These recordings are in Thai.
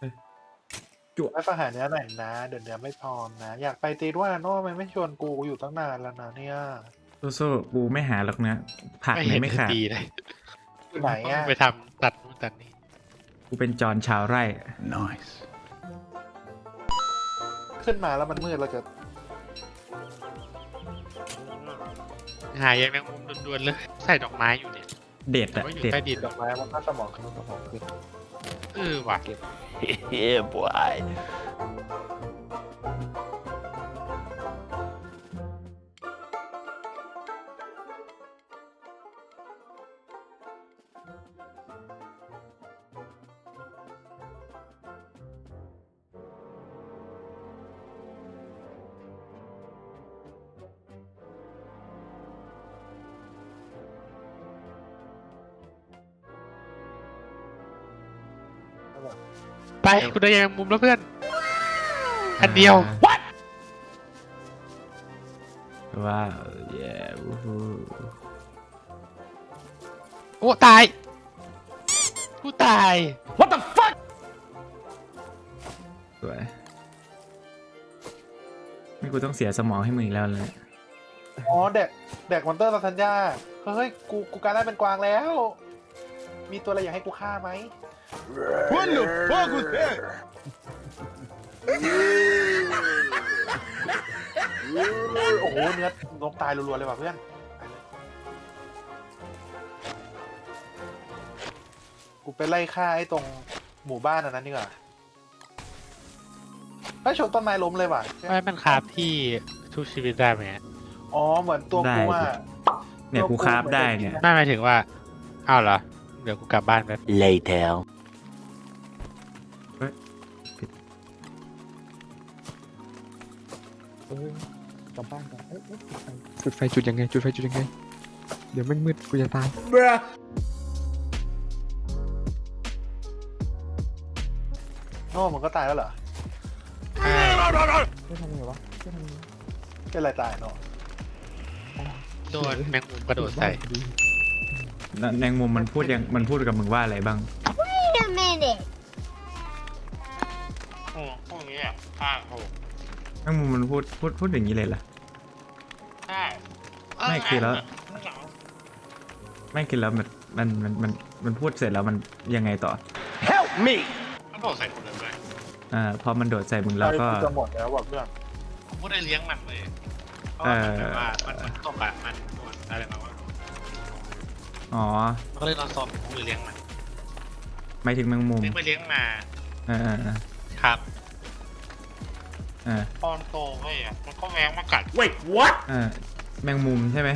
ไม่ฟังหาเนื้อหน่อยนะ เดี๋ยวเนื้อไม่พร้อมนะ อยากไปตีด้วยนะโน่ไม่ไม่ชวนกูกูอยู่ตั้งนานแล้วนะเนี่ยโซ่ๆกูไม่หาหรอกนะผักไม่ไหนเห็นไม่ขาดดีเลยอยู่ไหนอะไปทำตัดนู่นตัดนี่กูเป็นจอนชาวไร่ Nice. ขึ้นมาแล้วมันมืดแล้วเกิดหายายแมงมุมด่วนๆเลย ใส่ดอกไม้อยู่เนี่ย เด็ดแต่อะว่าอยู่เด็ดใต้ดินดอกไม้มันก็สมองขึ้นสมองขึ้น เออว่ะ yeah, boy. ไปคุณได้ยายแมงมุมแล้วเพื่อน อันเดียวว้าวเย้วู้ฮู้โอ้ตาย กูตายสวยนี่กูต้องเสียสมองให้มึงอีกแล้วเลยอ๋อเด็กเด็กมอนเตอร์สัญญาเฮ้ยกูกูกลายได้เป็นกวางแล้ว มีตัวอะไรอยากให้กูฆ่าไหม What the fuck was that? โอ้โหเนื้อนกตายรัวๆเลยว่ะเพื่อนไปเลยกูไปไล่ฆ่าไอ้ตรงหมู่บ้านอันนั้นดีกว่าไอ้ยชนต้นไม้ล้มเลยว่ะ ไม่มันคราบที่ทุกชีวิตได้ไหมอ๋อเหมือนตัวกูอะ เนี่ยกูคราฟได้เนี่ย ไม่หมายถึงว่า อ้าวเหรอเดี๋ยวกูกลับบ้านแป๊บ Later. เออกลับบ้านกันเอ้ยเอ้ยจุดไฟจุดยังไง จุดไฟจุดยังไง เดี๋ยวแม่งมืดกูจะตายโน่มันก็ตายแล้วเหรอไม่ทำไงวะไม่ทำไงเป็นไรตายเนาะโดนแมงมุมกระโดดใส่ แล้วแมงมุมมันพูดยังมันพูดกับมึงว่าอะไรบ้าง Wait a minute. โอ้พวกนี้อะข้างโอ้แมงมุมมันพูดพูดพูดอย่างนี้เลยเหรอใช่ไม่คือแล้ว ไม่คือแล้วมันมันมันมันมันพูดเสร็จแล้วมันยังไงต่อ Help me. มันโดดใส่คนเลยอ่าพอมันโดดใส่มึงแล้วก็ไฟจะหมดแล้วว่ะเพื่อนผมก็ได้เลี้ยงมันเลยเพราะเอว่าอมันแบบว่ามันมันตกอะมันโดนอะไรมาวะ อ๋อมันก็เลยนอนซอมผมเลยเลี้ยงมันหมายถึงแมงมุมเลี้ยงไปเลี้ยงมาเอ่าอ่าครับอ่าตอนโตเว้ยอะมันก็แมงมากัด Wait, what? อ่าแมงมุมใช่ไหม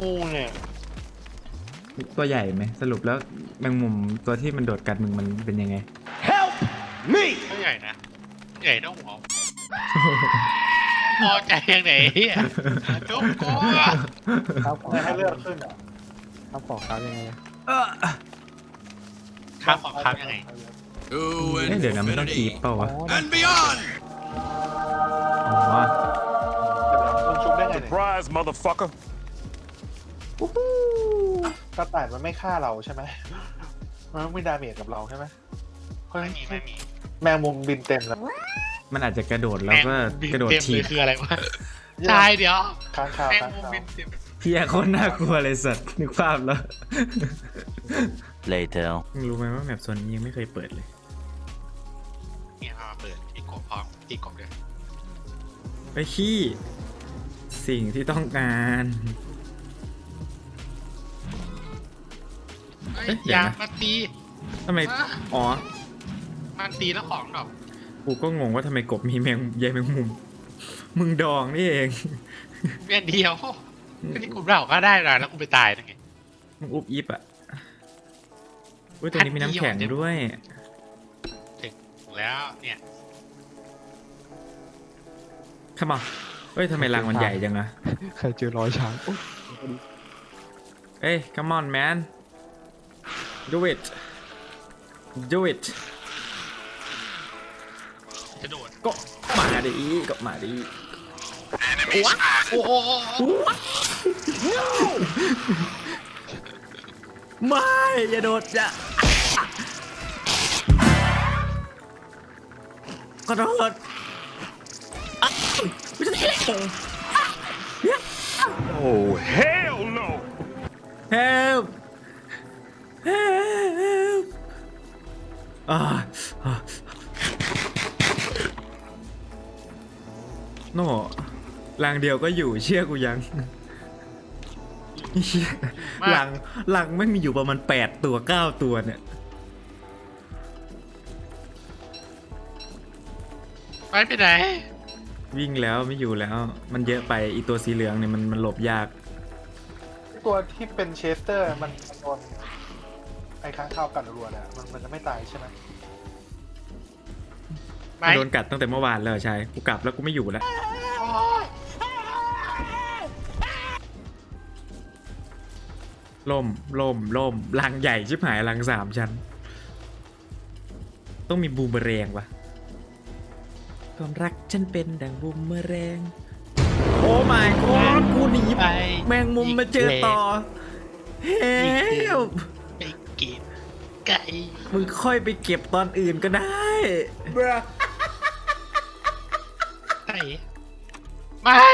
งูเนี่ยตัวใหญ่ไหมสรุปแล้วแมงมุมตัวที่มันโดดกัดมึงมันเป็นยังไง Help me. ไม่ใหญ่นะ ใหญ่เท่าหัว พอใจยังไหนเฮียทุกคนครับไม่ให้เลือดขึ้นอะครับขอครับยังไงอะครับของครับยังไงเอ๊ะเดี๋ยวนะมันต้องกรีบเปล่าวะ And beyond. อ๋อ เดี๋ยวนะมันชุบได้ไงเนี่ย Surprise, motherfucker. กระต่ายมันไม่ฆ่าเราใช่ไหมมันไม่มีดาเมจกับเราใช่ไหมเฮ้ยไม่มีไม่มี แมงมุมบินเต็มแล้ว มันอาจจะกระโดดแล้วก็แมงมุมบินกระโดดเต็มถีเลบยคืออะไรวะใช่เดี๋ยวค้างคาวแมงค้างมุมคาวบินเต็มเพียโคนน่ากลัวเลยสัตว์นึกภาพแล้ว Later. มึงรู้ไหมว่าแมปโซนนี้ยังไม่เคยเปิดเลย เนี่ยเอามาเปิดตีกบพร้อมตีกบเลยไปขี้สิ่งที่ต้องการเฮ้ยเอ๊ะเดี๋อยวย่านะ มาตี ทำไม อะ อ๋อ มันตีแล้วของดอก กูก็งงว่าทำไมกบมีแมงใยแมงมุม มึงดองนี่เองเวียนเดียวก็ที่กูเล่าก็ได้นะแล้วกูไปตายนั่นไง มึงอุบอิบอะอุ้ยตัวนี้มีน้ำแข็งด้วยถึงแล้วเนี่ยขมาเฮ้ยทำไมรังมันใหญ่จังอะใครเจอรอยช้างโอ๊ยเอ้ย come on man do it do it ก็มาดิก็มาดิว้าโอ้โหไม่อย่าโดดจ้ะาก็โดดไม่ใช่เล็กโอ้เฮ้ โน่ลังเดียวก็อยู่เชื่อกูยังเหี้ยลังลังไม่งมีอยู่ประมาณแปดตัวเก้าตัวเนี่ย ไปไปไหน วิ่งแล้วไม่อยู่แล้ว มันเยอะไปอีตัวสีเหลืองเนี่ยมันมันหลบยาก ตัวที่เป็นเชสเตอร์มันมันโดนไอ้ค้างคาวกัดรัวๆเนี่ยมันมันจะไม่ตายใช่ไหมไปโดนกัดตั้งแต่เมื่อวานแล้วใช่กูกลับแล้วกูไม่อยู่แล้ว ล่มล่มล่มลังใหญ่ชิบหายลังสามชั้น ต้องมีบูมเมอแรงวะความรักฉันเป็นดังบูมเมอแรง โอ้ my god กูหนีไป แมงมุมมาเจอต่อเฮลไปกินไก่มึงค่อยไปเก็บตอนอื่นก็ได้ไก่ไม่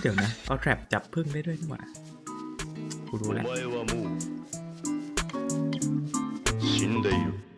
เดี๋ยวนะ เอาแทรปจับพึ่งได้ด้วยนี่หว่ากูรู้แล้ว お前はもう死んでいる。